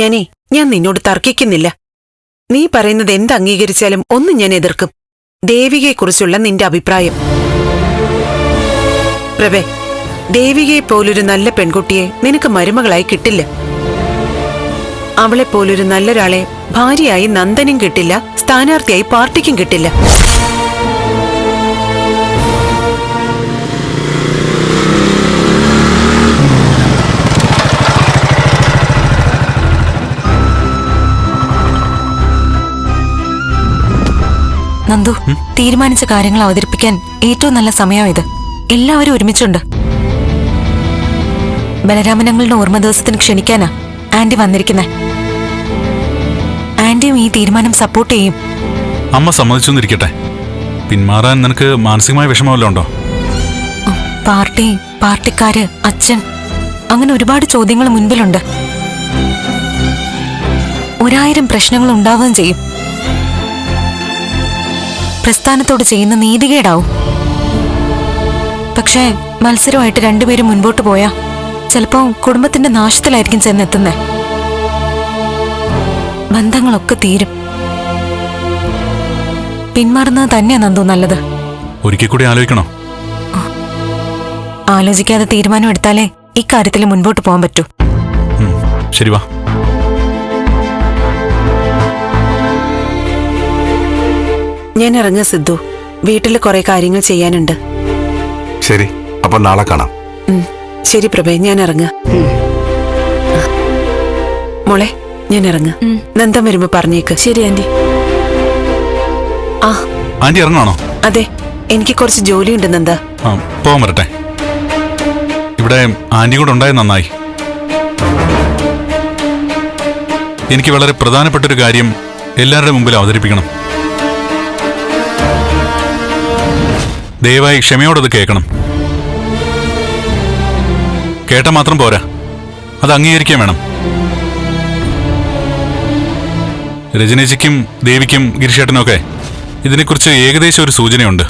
ഞാനേ ഞാൻ നിന്നോട് തർക്കിക്കുന്നില്ല. നീ പറയുന്നത് എന്ത് അംഗീകരിച്ചാലും ഒന്നും ഞാൻ എതിർക്കും. ദേവികയെക്കുറിച്ചുള്ള നിന്റെ അഭിപ്രായം. പ്രഭേ ദേവികയെ പോലൊരു നല്ല പെൺകുട്ടിയെ നിനക്ക് മരുമകളായി കിട്ടില്ല. അവളെ പോലൊരു നല്ലൊരാളെ ഭാര്യയായി നന്ദനും കിട്ടില്ല സ്ഥാനാർത്ഥിയായി പാർട്ടിക്കും കിട്ടില്ല. നന്ദു തീരുമാനിച്ച കാര്യങ്ങൾ അവതരിപ്പിക്കാൻ ഏറ്റവും നല്ല സമയം ഇത് എല്ലാവരും ഒരുമിച്ചുണ്ട്. ബലരാമനങ്ങളുടെ ഓർമ്മ ദിവസത്തിന് ക്ഷണിക്കാനാ ആന്റി വന്നിരിക്കുന്നത് ആന്റിയും ഈ തീരുമാനം സപ്പോർട്ട് ചെയ്യും. അമ്മ സമ്മതിച്ചൊന്നിരിക്കട്ടെ. പിന്മാറാൻ നിനക്ക് മാനസികമായ വിഷമമല്ലോ ഉണ്ടോ? പാർട്ടി പാർട്ടിക്കാര് അച്ഛൻ അങ്ങനെ ഒരുപാട് ചോദ്യങ്ങൾ മുൻപിലുണ്ട്. ഒരായിരം പ്രശ്നങ്ങൾ ഉണ്ടാവുകയും ചെയ്യും. പ്രസ്ഥാനത്തോട് ചെയ്യുന്ന നീതികേടാവും. പക്ഷേ മത്സരമായിട്ട് രണ്ടുപേരും മുൻപോട്ട് പോയാ ചിലപ്പോ കുടുംബത്തിന്റെ നാശത്തിലായിരിക്കും ചെന്നെത്തുന്നത് ബന്ധങ്ങളൊക്കെ തീരും. പിന്മാറുന്നത് തന്നെയാ നന്ദു നല്ലത്. ഒരിക്കൽ കൂടി ആലോചിക്കണോ. ആലോചിക്കാതെ തീരുമാനം എടുത്താലേ ഇക്കാര്യത്തിൽ മുൻപോട്ട് പോകാൻ പറ്റൂ. ശരി വാ. ഞാൻ ഇറങ്ങ സിദ്ധു. വീട്ടിൽ കുറെ കാര്യങ്ങൾ ചെയ്യാനുണ്ട്. ശരി അപ്പൊ നാളെ കാണാം. ശരി പ്രഭേ ഞാൻ ഇറങ്ങ മോളെ ഞാൻ ഇറങ്ങ നന്ദം വരുമ്പോ പറഞ്ഞേക്ക്. ശരി ആന്റി. ആ. ആന്റി ഇറങ്ങാണോ അതെ എനിക്ക് കുറച്ച് ജോലിയുണ്ട് നന്ദ. പോവാൻ പോകാൻ വരട്ടെ. ഇവിടെ ആന്റി കൂടെ ഉണ്ടായത് നന്നായി. എനിക്ക് വളരെ പ്രധാനപ്പെട്ട ഒരു കാര്യം എല്ലാവരുടെ മുമ്പിൽ അവതരിപ്പിക്കണം. ദയവായി ക്ഷമയോടത് കേൾക്കണം. കേട്ട മാത്രം പോരാ. അത് അംഗീകരിക്കാൻ വേണം. രജനേച്ചിക്കും ദേവിക്കും ഗിരിശേട്ടനൊക്കെ ഇതിനെക്കുറിച്ച് ഏകദേശം ഒരു സൂചനയുണ്ട്.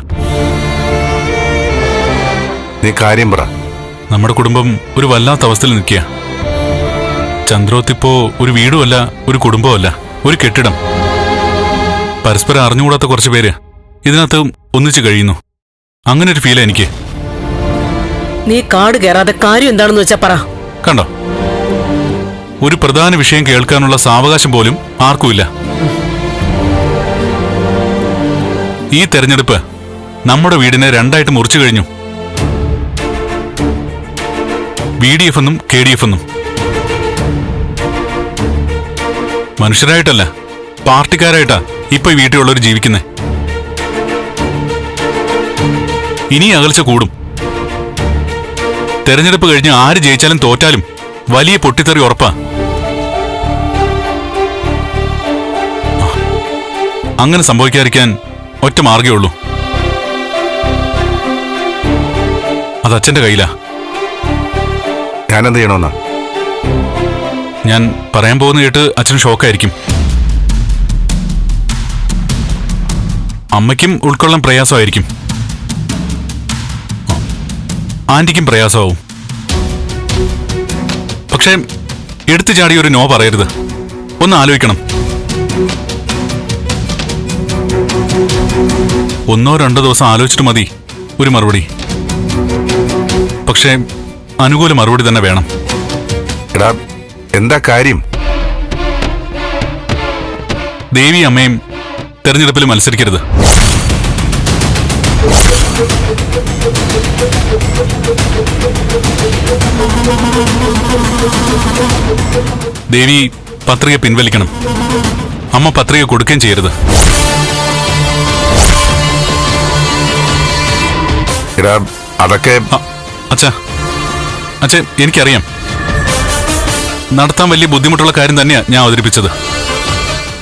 നീ കാര്യം പറ. നമ്മുടെ കുടുംബം ഒരു വല്ലാത്ത അവസ്ഥയിൽ നിൽക്കുക. ചന്ദ്രോത്തിപ്പോ ഒരു വീടുമല്ല ഒരു കുടുംബമല്ല ഒരു കെട്ടിടം. പരസ്പരം അറിഞ്ഞുകൂടാത്ത കുറച്ച് പേര് ഇതിനകത്ത് ഒന്നിച്ചു കഴിയുന്നു. അങ്ങനെ ഒരു ഫീലാ എനിക്ക്. നീ കാട് കയറാതെ കാര്യം എന്താണെന്ന് വെച്ചാ പറ. കണ്ടോ? ഒരു പ്രധാന വിഷയം കേൾക്കാനുള്ള സാവകാശം പോലും ആർക്കുമില്ല. ഈ തെരഞ്ഞെടുപ്പ് നമ്മുടെ വീടിനെ രണ്ടായിട്ട് മുറിച്ചു കഴിഞ്ഞു. ബി ഡി എഫ് എന്നും കെ ഡി എഫ് എന്നും. മനുഷ്യരായിട്ടല്ല പാർട്ടിക്കാരായിട്ടാ ഇപ്പൊ ഈ വീട്ടിലുള്ളവർ ജീവിക്കുന്നേ. ഇനി അകൽച്ച കൂടും. തെരഞ്ഞെടുപ്പ് കഴിഞ്ഞ് ആര് ജയിച്ചാലും തോറ്റാലും വലിയ പൊട്ടിത്തെറി ഉറപ്പാ. അങ്ങനെ സംഭവിക്കാതിരിക്കാൻ ഒറ്റ മാർഗേ ഉള്ളൂ. അത് അച്ഛന്റെ കയ്യിലാ. ഞാനെന്ത് ചെയ്യണമെന്നാ? ഞാൻ പറയാൻ പോകുന്ന കേട്ട് അച്ഛന് ഷോക്കായിരിക്കും. അമ്മയ്ക്കും ഉൾക്കൊള്ളാൻ പ്രയാസമായിരിക്കും. ആന്റിക്കും പ്രയാസമാവും പക്ഷേ എടുത്തു ചാടി ഒരു നോ പറയരുത്. ഒന്ന് ആലോചിക്കണം. ഒന്നോ രണ്ടോ ദിവസം ആലോചിച്ചിട്ട് മതി ഒരു മറുപടി. പക്ഷേ അനുകൂല മറുപടി തന്നെ വേണം. എടാ എന്താ കാര്യം? ദേവി അമ്മയും തെരഞ്ഞെടുപ്പിൽ മത്സരിക്കരുത്. ദേവി പത്രിക പിൻവലിക്കണം. അമ്മ പത്രിക കൊടുക്കുകയും ചെയ്യരുത്. എടാ അതൊക്കെ അച്ഛ അച്ഛാ എനിക്കറിയാം. നടത്താൻ വലിയ ബുദ്ധിമുട്ടുള്ള കാര്യം തന്നെയാണ് ഞാൻ അവതരിപ്പിച്ചത്.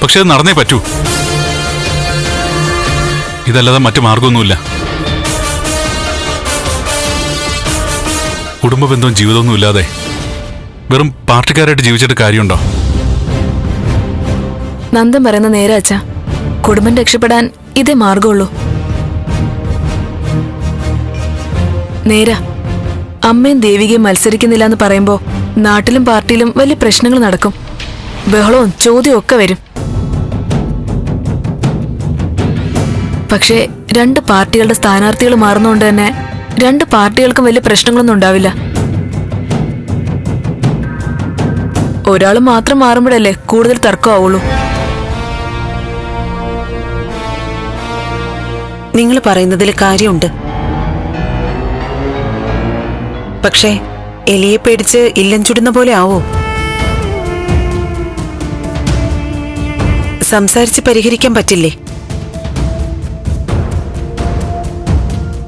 പക്ഷെ അത് നടന്നേ പറ്റൂ. ഇതല്ലാതെ മറ്റു മാർഗമൊന്നുമില്ല. കുടുംബ ബന്ധവും ജീവിതമൊന്നും ഇല്ലാതെ വെറും പാർട്ടിക്കാരായിട്ട് ജീവിച്ചിട്ട് കാര്യമുണ്ടോ? നന്ദം പറയുന്ന നേരെ അച്ഛാ. കുടുംബം രക്ഷപ്പെടാൻ ഇതേ മാർഗമുള്ളൂ നേരാ. അമ്മയും ദേവികയും മത്സരിക്കുന്നില്ല എന്ന് പറയുമ്പോ നാട്ടിലും പാർട്ടിയിലും വലിയ പ്രശ്നങ്ങൾ നടക്കും. ബഹളവും ചോദ്യവും ഒക്കെ വരും. പക്ഷേ രണ്ട് പാർട്ടികളുടെ സ്ഥാനാർത്ഥികൾ മാറുന്നതുകൊണ്ട് തന്നെ രണ്ട് പാർട്ടികൾക്കും വലിയ പ്രശ്നങ്ങളൊന്നും ഉണ്ടാവില്ല. ഒരാൾ മാത്രം മാറുമ്പോഴല്ലേ കൂടുതൽ തർക്കമാവുള്ളൂ. നിങ്ങൾ പറയുന്നതിൽ കാര്യമുണ്ട്. പക്ഷേ എലിയെ പേടിച്ച് ഇല്ലം ചുടുന്ന പോലെ ആവോ. സംസാരിച്ച് പരിഹരിക്കാൻ പറ്റില്ലേ?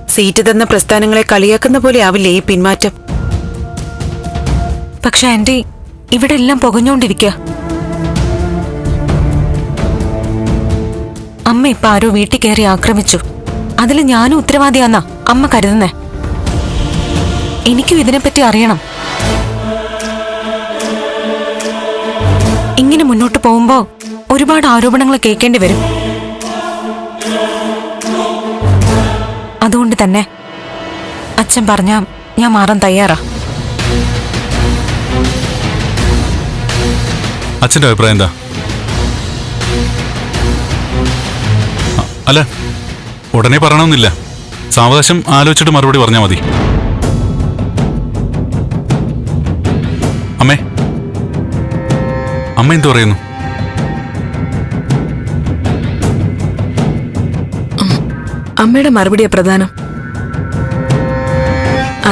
സീറ്റ് തന്ന പ്രസ്ഥാനങ്ങളെ കളിയാക്കുന്ന പോലെ ആവില്ലേ ഈ പിന്മാറ്റം? പക്ഷെ ആന്റി ഇവിടെ എല്ലാം പുകഞ്ഞോണ്ടിരിക്ക. അമ്മ ഇപ്പൊ ആരോ വീട്ടിൽ കയറി ആക്രമിച്ചു. അതിൽ ഞാനും ഉത്തരവാദിയാന്നാ അമ്മ കരുതുന്നേ. എനിക്കും ഇതിനെപ്പറ്റി അറിയണം. ഇങ്ങനെ മുന്നോട്ട് പോകുമ്പോ ഒരുപാട് ആരോപണങ്ങൾ കേൾക്കേണ്ടി വരും. അതുകൊണ്ട് തന്നെ അച്ഛൻ പറഞ്ഞ ഞാൻ മാറാൻ തയ്യാറാ. അച്ഛന്റെ അഭിപ്രായം എന്താ? അല്ല ഉടനെ പറയണമെന്നില്ല. സാവകാശം ആലോചിച്ചിട്ട് മറുപടി പറഞ്ഞാൽ മതി. അമ്മേ അമ്മ എന്തു പറയുന്നു? അമ്മയുടെ മറുപടിയാ പ്രധാനം.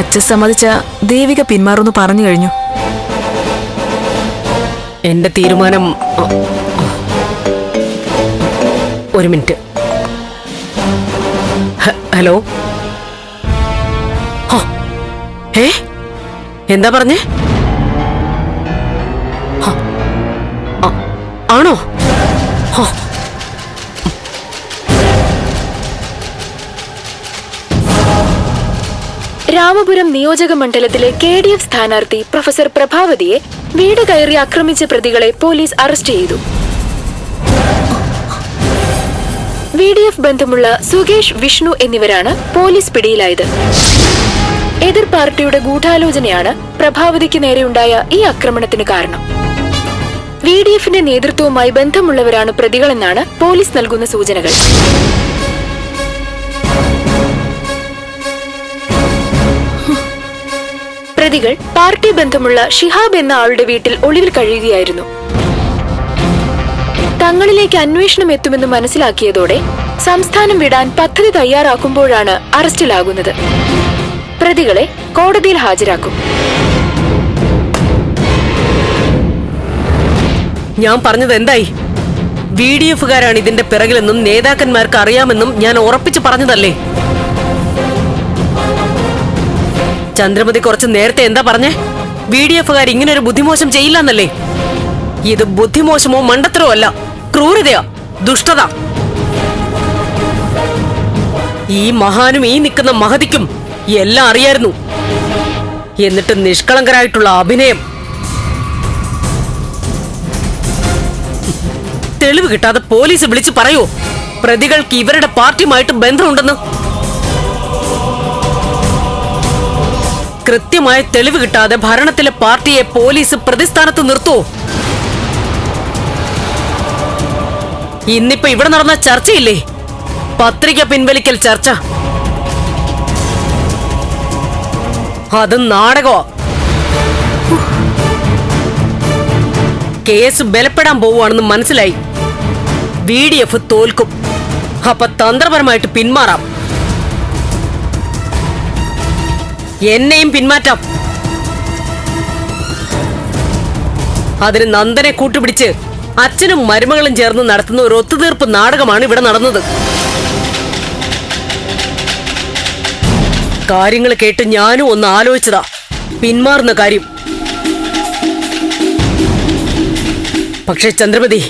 അച്ഛൻ സമ്മതിച്ച ദേവിക പിന്മാറുമെന്ന് പറഞ്ഞു കഴിഞ്ഞു. എന്റെ തീരുമാനം ഒരു മിനിറ്റ്. ഹലോ? ഏ എന്താ പറഞ്ഞേ? ആണോ? രാമപുരം നിയോജക മണ്ഡലത്തിലെ കെ ഡി എഫ് സ്ഥാനാർത്ഥി പ്രൊഫസർ പ്രഭാവതിയെ വീട് കയറി ആക്രമിച്ച പ്രതികളെ പോലീസ് അറസ്റ്റ് ചെയ്തു. വി ഡി എഫ് ബന്ധമുള്ള സുകേഷ് വിഷ്ണു എന്നിവരാണ് പോലീസ് പിടിയിലായത്. എതിർ പാർട്ടിയുടെ ഗൂഢാലോചനയാണ് പ്രഭാവതിക്ക് നേരെയുണ്ടായ ഈ ആക്രമണത്തിന് കാരണം. വി ഡി എഫിന്റെ നേതൃത്വവുമായി ബന്ധമുള്ളവരാണ് പ്രതികളെന്നാണ് പോലീസ് നൽകുന്ന സൂചനകൾ. പ്രതികൾ പാർട്ടി ബന്ധമുള്ള ഷിഹാബ് എന്ന ആളുടെ വീട്ടിൽ ഒളിവിൽ കഴിയുകയായിരുന്നു. തങ്ങളിലേക്ക് അന്വേഷണം എത്തുമെന്ന് മനസ്സിലാക്കിയതോടെ സംസ്ഥാനം വിടാൻ പദ്ധതി തയ്യാറാക്കുമ്പോഴാണ് അറസ്റ്റിലാകുന്നത്. പ്രതികളെ കോടതിയിൽ ഹാജരാക്കും. ഞാൻ പറഞ്ഞത് എന്തായി? വി ഡി എഫുകാരാണ് ഇതിന്റെ പിറകിലെന്നും നേതാക്കന്മാർക്ക് അറിയാമെന്നും ഞാൻ ഉറപ്പിച്ചു പറഞ്ഞതല്ലേ? ചന്ദ്രമതി കുറച്ച് നേരത്തെ എന്താ പറഞ്ഞേ? ബി ഡി എഫുകാർ ഇങ്ങനെ ഒരു ബുദ്ധിമോശം ചെയ്യില്ലെന്നല്ലേ? ഇത് ബുദ്ധിമോശമോ മണ്ടത്തരോ അല്ല ക്രൂരതയാ ദുഷ്ടത. ഈ മഹാനും ഈ നിൽക്കുന്ന മഹതിക്കും എല്ലാം അറിയായിരുന്നു. എന്നിട്ട് നിഷ്കളങ്കരായിട്ടുള്ള അഭിനയം. തെളിവ് കിട്ടാതെ പോലീസ് വിളിച്ച് പറയോ പ്രതികൾക്ക് ഇവരുടെ പാർട്ടിയുമായിട്ട് ബന്ധമുണ്ടെന്ന്. കൃത്യമായ തെളിവ് കിട്ടാതെ ഭരണത്തിലെ പാർട്ടിയെ പോലീസ് പ്രതിസ്ഥാനത്ത് നിർത്തൂ. ഇന്നിപ്പോ ഇവിടെ നടന്ന ചർച്ചയില്ലേ? പത്രിക പിൻവലിക്കൽ ചർച്ച. അത് നാടകോ കേസ് ബലപ്പെടാൻ പോവുകയാണെന്ന് മനസ്സിലായി. വി ഡി എഫ് തോൽക്കും. അപ്പൊ തന്ത്രപരമായിട്ട് പിന്മാറാം. എന്നെയും പിന്മാറ്റാം. അതിന് നന്ദനെ കൂട്ടുപിടിച്ച് അച്ഛനും മരുമകളും ചേർന്ന് നടത്തുന്ന ഒരു ഒത്തുതീർപ്പ് നാടകമാണ് ഇവിടെ നടന്നത്. കാര്യങ്ങൾ കേട്ട് ഞാനും ഒന്ന് ആലോചിച്ചതാ. പിന്മാറുന്ന കാര്യം. പക്ഷെ ചന്ദ്രപതി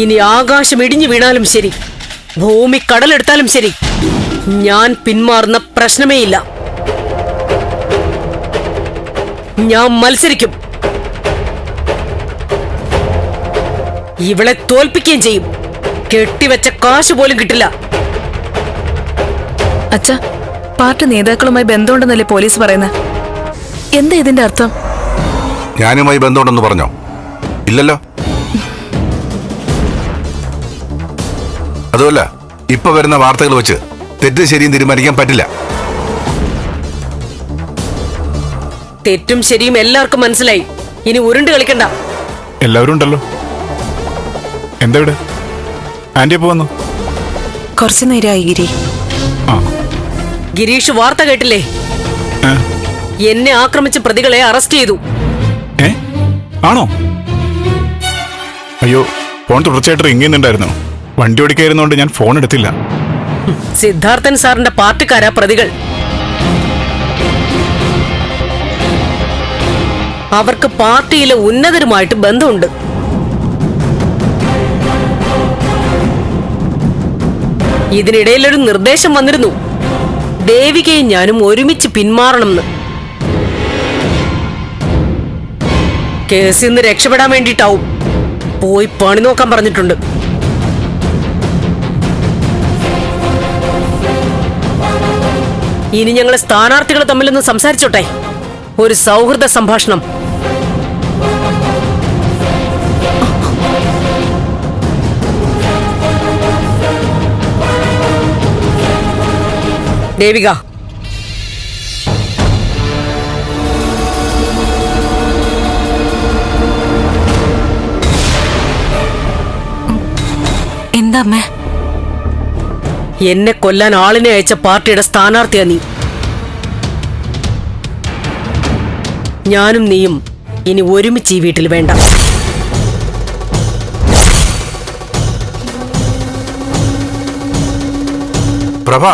ഇനി ആകാശം ഇടിഞ്ഞു വീണാലും ശരി ഭൂമി കടലെടുത്താലും ശരി ഞാൻ പിന്മാറുന്ന പ്രശ്നമേയില്ല ഞാൻ മത്സരിക്കും. ഇവളെ തോൽപ്പിക്കുകയും ചെയ്യും. കെട്ടിവെച്ച കാശ് പോലും കിട്ടില്ല. അച്ഛ പാർട്ടി നേതാക്കളുമായി ബന്ധമുണ്ടെന്നല്ലേ പോലീസ് പറയുന്നത് എന്താ ഇതിന്റെ അർത്ഥം? ഞാനുമായി ബന്ധമുണ്ടെന്ന് പറഞ്ഞോ? ഇല്ലല്ലോ. അതുമല്ല ഇപ്പൊ വരുന്ന വാർത്തകൾ വെച്ച് തെറ്റ് ശരിയും തീരുമാനിക്കാൻ പറ്റില്ല. തെറ്റും ശരിയും എല്ലാവർക്കും മനസ്സിലായി. ഇനി ഉരുണ്ട് കളിക്കണ്ട. എല്ലാവരും ഉണ്ടല്ലോ. എന്താ ഇവിടെ? ആന്റി എപ്പോ വന്നു? കുറച്ചു നേരമായി ഗിരി. ആ. ഗിരീഷ് വാർത്ത കേട്ടില്ലേ? ഏ? എന്നെ ആക്രമിച്ച പ്രതികളെ അറസ്റ്റ് ചെയ്തു. ഏ? ആണോ? അയ്യോ ഫോൺ തുടർച്ചയായിട്ട് റിങ് ചെയ്യുന്നുണ്ടായിരുന്നു. വണ്ടി ഓടിക്കായിരുന്നോണ്ട് ഞാൻ ഫോൺ എടുത്തില്ല. സിദ്ധാർത്ഥൻ സാറിന്റെ പാർട്ടിക്കാരാ പ്രതികൾ. അവർക്ക് പാർട്ടിയിലെ ഉന്നതരുമായിട്ട് ബന്ധമുണ്ട്. ഇതിനിടയിലൊരു നിർദ്ദേശം വന്നിരുന്നു. ദേവികയും ഞാനും ഒരുമിച്ച് പിന്മാറണമെന്ന്. കേസിൽ നിന്ന് രക്ഷപ്പെടാൻ വേണ്ടിയിട്ടാവും പോയി പണി നോക്കാൻ പറഞ്ഞിട്ടുണ്ട്. ഇനി ഞങ്ങൾ സ്ഥാനാർത്ഥികൾ തമ്മിലൊന്ന് സംസാരിച്ചോട്ടെ? ഒരു സൗഹൃദ സംഭാഷണം. ദേവിക. എന്താ എന്നെ കൊല്ലാൻ ആളിനെ അയച്ച പാർട്ടിയുടെ സ്ഥാനാർത്ഥിയാ നീ. ഞാനും നീയും ഇനി ഒരുമിച്ച് ഈ വീട്ടിൽ വേണ്ട. പ്രഭ.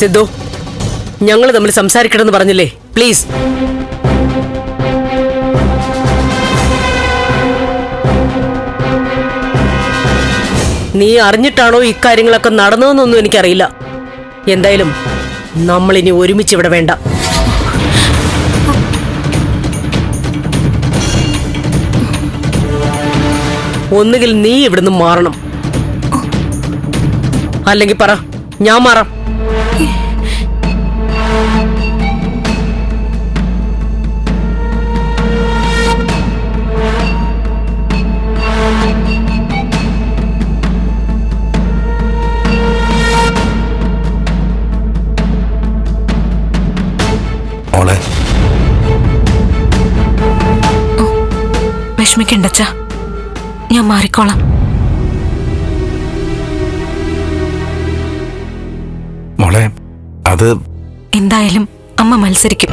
സിദ്ധു ഞങ്ങൾ തമ്മിൽ സംസാരിക്കണമെന്ന് പറഞ്ഞില്ലേ? പ്ലീസ് നീ അറിഞ്ഞിട്ടാണോ ഇക്കാര്യങ്ങളൊക്കെ നടന്നതെന്നൊന്നും എനിക്കറിയില്ല. എന്തായാലും നമ്മളിനി ഇനി ഒരുമിച്ച് ഇവിടെ വേണ്ട. ഒന്നുകിൽ നീ ഇവിടുന്ന് മാറണം. അല്ലെങ്കിൽ പറ ഞാൻ മാറാം. മോളെ. വിഷമിക്കണ്ടച്ച ഞാൻ മാറിക്കോളാം. മോളെ അത് എന്തായാലും അമ്മ മത്സരിക്കും.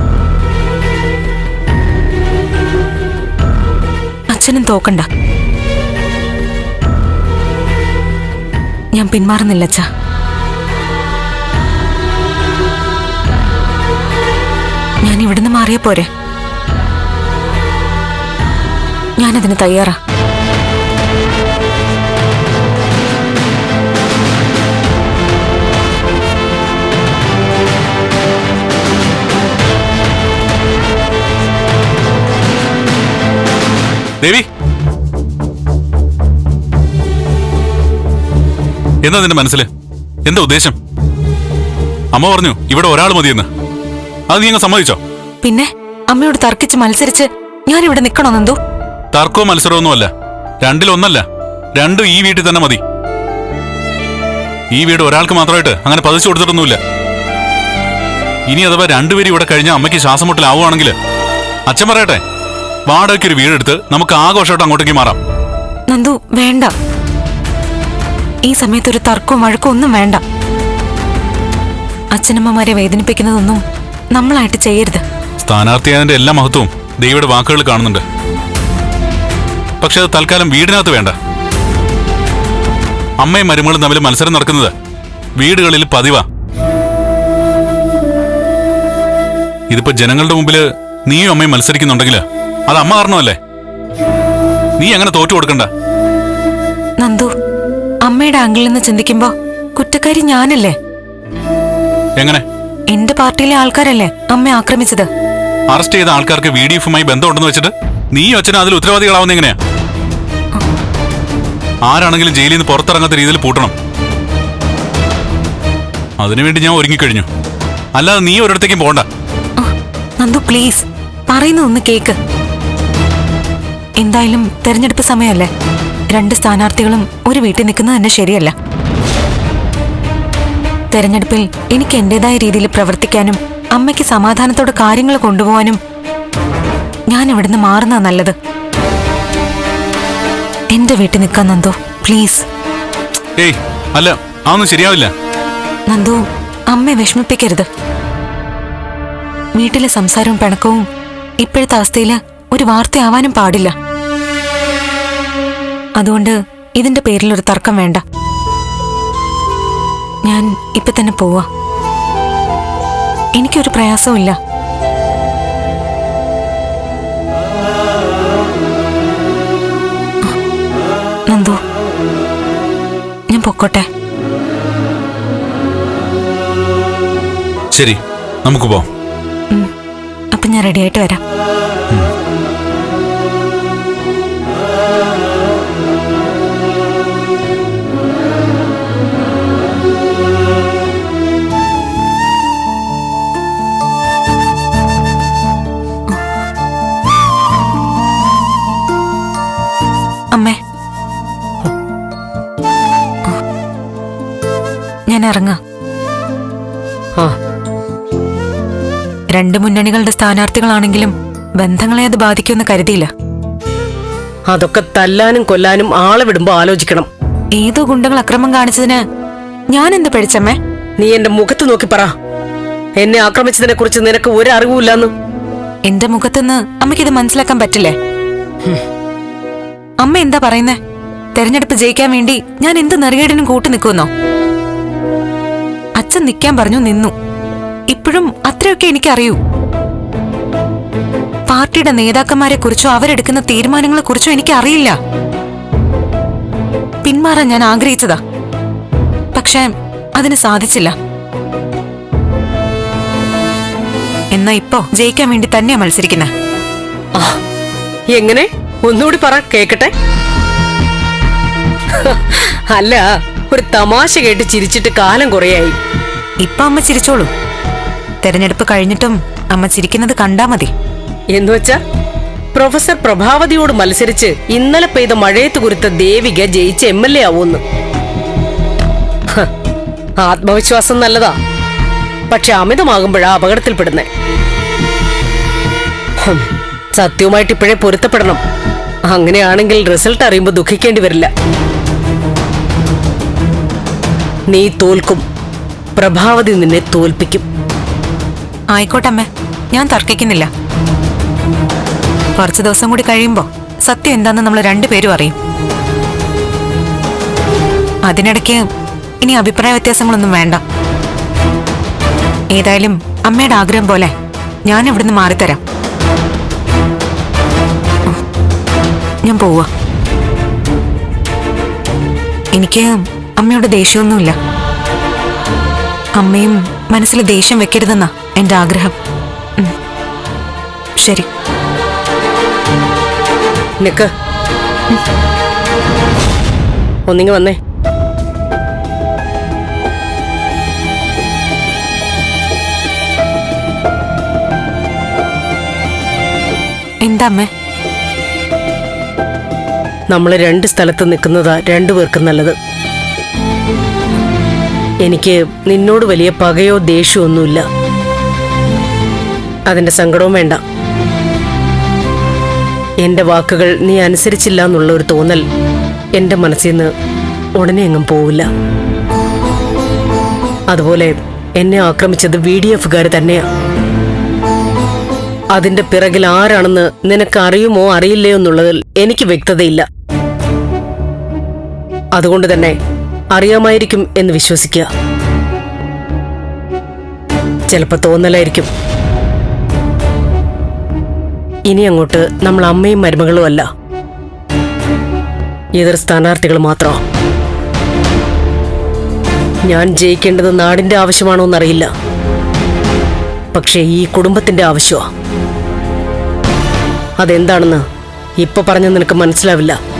അച്ഛനും തോക്കണ്ട. ഞാൻ പിന്മാറുന്നില്ല അച്ഛാ. ഞാൻ ഇവിടുന്ന് മാറിയ പോരെ. ഞാനതിന് തയ്യാറാ. ദേവി. എന്താ നിന്റെ മനസ്സിൽ എന്താ ഉദ്ദേശം? അമ്മ പറഞ്ഞു ഇവിടെ ഒരാൾ മതിയെന്ന്. അത് നീ അങ്ങ് സമ്മതിച്ചോ? പിന്നെ അമ്മയോട് തർക്കിച്ച് മത്സരിച്ച് ഞാൻ ഇവിടെ നിൽക്കണോ നന്ദു? തർക്കവും മത്സരമൊന്നുമല്ല. രണ്ടിലൊന്നല്ല. രണ്ടും ഈ വീട്ടിൽ തന്നെ മതി. ഈ വീട് ഒരാൾക്ക് മാത്രമായിട്ട് അങ്ങനെ പതിച്ചു കൊടുത്തിട്ടൊന്നുമില്ല. ഇനി അഥവാ രണ്ടുപേരും ഇവിടെ കഴിഞ്ഞ അമ്മയ്ക്ക് ശ്വാസം മുട്ടലാവുകയാണെങ്കിൽ അച്ഛൻ പറയട്ടെ. വാടകയ്ക്ക് ഒരു വീടെടുത്ത് നമുക്ക് ആഘോഷമായിട്ട് അങ്ങോട്ടേക്ക് മാറാം. നന്ദു വേണ്ട. ഈ സമയത്ത് ഒരു തർക്കവും വഴക്കവും ഒന്നും വേണ്ട. അച്ഛനമ്മമാരെ വേദനിപ്പിക്കുന്നതൊന്നും നമ്മളായിട്ട് ചെയ്യരുത്. സ്ഥാനാർത്ഥിയായതിന്റെ എല്ലാ മഹത്വവും ദേവിയുടെ വാക്കുകൾ കാണുന്നുണ്ട്. പക്ഷെ അത് തൽക്കാലം വീടിനകത്ത് വേണ്ട. അമ്മയും മരുമകളും തമ്മിൽ മത്സരം നടക്കുന്നത് വീടുകളിൽ പതിവാ. ഇതിപ്പോ ജനങ്ങളുടെ മുമ്പിൽ നീയും അമ്മയും മത്സരിക്കുന്നുണ്ടെങ്കിൽ അത് അമ്മ കാരണമല്ലേ? നീ അങ്ങനെ തോറ്റു കൊടുക്കണ്ട. നന്ദു അമ്മയുടെ ആംഗിളിൽ നിന്ന് ചിന്തിക്കുമ്പോ കുറ്റക്കാരി ഞാനല്ലേ? എങ്ങനെ? എന്റെ പാർട്ടിയിലെ ആൾക്കാരല്ലേ അമ്മ ആക്രമിച്ചത്? അറസ്റ്റ് ചെയ്ത ആൾക്കാർക്ക് വി ഡി എഫുമായി ബന്ധമുണ്ടെന്ന് വെച്ചിട്ട് നീയും അച്ഛനും അതിൽ ഉത്തരവാദികളാവുന്ന എങ്ങനെയാ? ആരാണെങ്കിലും ജയിലിൽ നിന്ന് പുറത്തിറങ്ങാത്ത രീതിയിൽ പൂട്ടണം. അതിനുവേണ്ടി ഞാൻ ഒരുങ്ങിക്കഴിഞ്ഞു. അല്ലാതെ നീ ഒരിടത്തേക്കും പോണ്ട. നന്ദു പ്ലീസ് പറയുന്നതൊന്ന് കേക്ക്. എന്തായാലും തെരഞ്ഞെടുപ്പ് സമയമല്ലേ? രണ്ട് സ്ഥാനാർത്ഥികളും ഒരു വീട്ടിൽ നിൽക്കുന്നത് തന്നെ ശരിയല്ല. തെരഞ്ഞെടുപ്പിൽ എനിക്ക് എന്റേതായ രീതിയിൽ പ്രവർത്തിക്കാനും അമ്മയ്ക്ക് സമാധാനത്തോടെ കാര്യങ്ങൾ കൊണ്ടുപോകാനും ഞാൻ ഇവിടുന്ന് മാറുന്ന നല്ലത്. എന്റെ വീട്ടിൽ നിൽക്കാൻ നന്ദു പ്ലീസ്. ഏയ് അല്ല അതൊന്നും ശരിയാവില്ല. നന്ദു അമ്മയെ വിഷമിപ്പിക്കരുത്. വീട്ടിലെ സംസാരവും പിണക്കവും ഇപ്പോഴത്തെ അവസ്ഥയിൽ ഒരു വാർത്തയാവാനും പാടില്ല. അതുകൊണ്ട് ഇതിന്റെ പേരിൽ ഒരു തർക്കം വേണ്ട. ഞാൻ ഇപ്പൊ തന്നെ പോവാ. എനിക്കൊരു പ്രയാസമില്ല നന്ദു ഞാൻ പൊക്കോട്ടെ. ശരി നമുക്ക് പോവാം. അപ്പൊ ഞാൻ റെഡിയായിട്ട് വരാം. ഞാൻ ഇറങ്ങാം ആ. രണ്ട് മുന്നണികളുടെ സ്ഥാനാർത്ഥികളാണെങ്കിലും ബന്ധങ്ങളെ അത് ബാധിക്കുമെന്ന് കരുതിയില്ല. അതൊക്കെ തല്ലാനും കൊല്ലാനും ആളെ വിടുമ്പോ ആലോചിക്കണം. ഏതോ ഗുണ്ടകൾ അക്രമം കാണിച്ചതിന് ഞാൻ എന്ത് പഠിച്ചമ്മേ നീ എന്റെ മുഖത്ത് നോക്കി പറ. എന്നെ ആക്രമിച്ചതിനെ കുറിച്ച് നിനക്ക് ഒരു അറിവുമില്ലെന്ന് എന്റെ മുഖത്തുനിന്ന് അമ്മയ്ക്കിത് മനസ്സിലാക്കാൻ പറ്റില്ലേ? അമ്മ എന്താ പറയുന്നേ? തെരഞ്ഞെടുപ്പ് ജയിക്കാൻ വേണ്ടി ഞാൻ എന്ത് നെറുകേടിനും കൂട്ടു നിൽക്കുന്നോ അച്ഛൻ നിൽക്കാൻ പറഞ്ഞു നിന്നു. ഇപ്പോഴും അത്രയൊക്കെ എനിക്കറിയൂ. പാർട്ടിയുടെ നേതാക്കന്മാരെ കുറിച്ചോ അവരെടുക്കുന്ന തീരുമാനങ്ങളെ കുറിച്ചോ എനിക്ക് അറിയില്ല പിന്മാറാൻ ഞാൻ ആഗ്രഹിച്ചതാ. പക്ഷേ അതിന് സാധിച്ചില്ല. എന്നാ ഇപ്പോ ജയിക്കാൻ വേണ്ടി തന്നെയാ മത്സരിക്കുന്ന. എങ്ങനെ? ഒന്നുകൂടി പറ കേക്കട്ടെ? അല്ല ഒരു തമാശ കേട്ട് ചിരിച്ചിട്ട് കാലം കുറയായി. ഇപ്പൊ അമ്മ ചിരിച്ചോളൂ. തെരഞ്ഞെടുപ്പ് കഴിഞ്ഞിട്ടും അമ്മ ചിരിക്കുന്നത് കണ്ടാ മതി. എന്നുവെച്ചാ പ്രൊഫസർ പ്രഭാവതിയോട് മത്സരിച്ച് ഇന്നലെ പെയ്ത മഴയത്ത് കുരുത്ത ദേവിക ജയിച്ച് എം എൽ എ ആവൂന്ന്. ആത്മവിശ്വാസം നല്ലതാ. പക്ഷെ അമിതമാകുമ്പോഴാ അപകടത്തിൽപ്പെടുന്നേ. സത്യവുമായിട്ട് ഇപ്പോഴേ പൊരുത്തപ്പെടണം. അങ്ങനെയാണെങ്കിൽ റിസൾട്ട് അറിയുമ്പോൾ ദുഃഖിക്കേണ്ടി വരില്ല. നീ തോൽക്കും. പ്രഭാവതി നിന്നെ തോൽപ്പിക്കും. ആയിക്കോട്ടമ്മ ഞാൻ തർക്കിക്കുന്നില്ല. കുറച്ച് ദിവസം കൂടി കഴിയുമ്പോ സത്യം എന്താന്ന് നമ്മൾ രണ്ടുപേരും അറിയും. അതിനിടയ്ക്ക് ഇനി അഭിപ്രായ വ്യത്യാസങ്ങളൊന്നും വേണ്ട. ഏതായാലും അമ്മയുടെ ആഗ്രഹം പോലെ ഞാൻ ഇവിടുന്ന് മാറിത്തരാം. ഞാൻ പോവാ എനിക്ക് അമ്മയോട് ദേഷ്യമൊന്നുമില്ല. അമ്മയും മനസ്സിൽ ദേഷ്യം വെക്കരുതെന്നാ എന്റെ ആഗ്രഹം. ശരി. നിക്ക്. ഒന്നിങ്ങ് വന്നേ. എന്താ അമ്മേ നമ്മൾ രണ്ട് സ്ഥലത്ത് നിൽക്കുന്നതാ രണ്ടുപേർക്കും നല്ലത്. എനിക്ക് നിന്നോട് വലിയ പകയോ ദേഷ്യമോ ഒന്നുമില്ല. അതിന്റെ സങ്കടവും വേണ്ട. എന്റെ വാക്കുകൾ നീ അനുസരിച്ചില്ല എന്നുള്ള ഒരു തോന്നൽ എന്റെ മനസ്സിൽ നിന്ന് ഉടനെ എങ്ങും പോവില്ല. അതുപോലെ എന്നെ ആക്രമിച്ചത് വി ഡി എഫുകാർ തന്നെയാ. അതിന്റെ പിറകിൽ ആരാണെന്ന് നിനക്ക് അറിയുമോ അറിയില്ലയോ എന്നുള്ളതിൽ എനിക്ക് വ്യക്തതയില്ല. അതുകൊണ്ട് തന്നെ അറിയാമായിരിക്കും എന്ന് വിശ്വസിക്കുക. ചിലപ്പോൾ തോന്നലായിരിക്കും. ഇനി അങ്ങോട്ട് നമ്മൾ അമ്മയും മരുമകളും അല്ല. എതിർ സ്ഥാനാർത്ഥികൾ മാത്രം. ഞാൻ ജയിക്കേണ്ടത് നാടിന്റെ ആവശ്യമാണോ എന്നറിയില്ല. പക്ഷേ ഈ കുടുംബത്തിന്റെ ആവശ്യമാ. അതെന്താണെന്ന് ഇപ്പൊ പറഞ്ഞ നിനക്ക് മനസ്സിലാവില്ല.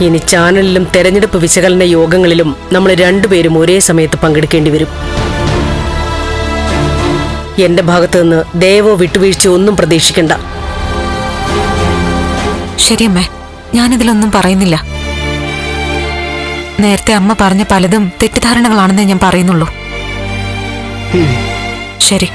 ഇനി ചാനലിലും തെരഞ്ഞെടുപ്പ് വിശകലന യോഗങ്ങളിലും നമ്മൾ രണ്ടുപേരും ഒരേ സമയത്ത് പങ്കെടുക്കേണ്ടി വരും. എന്റെ ഭാഗത്തു നിന്ന് ദയവോ വിട്ടുവീഴ്ച ഒന്നും പ്രതീക്ഷിക്കണ്ട. ശരിയമ്മേ ഞാനിതിലൊന്നും പറയുന്നില്ല. നേരത്തെ അമ്മ പറഞ്ഞ പലതും തെറ്റിദ്ധാരണകളാണെന്നേ ഞാൻ പറയുന്നുള്ളൂ. ശരി.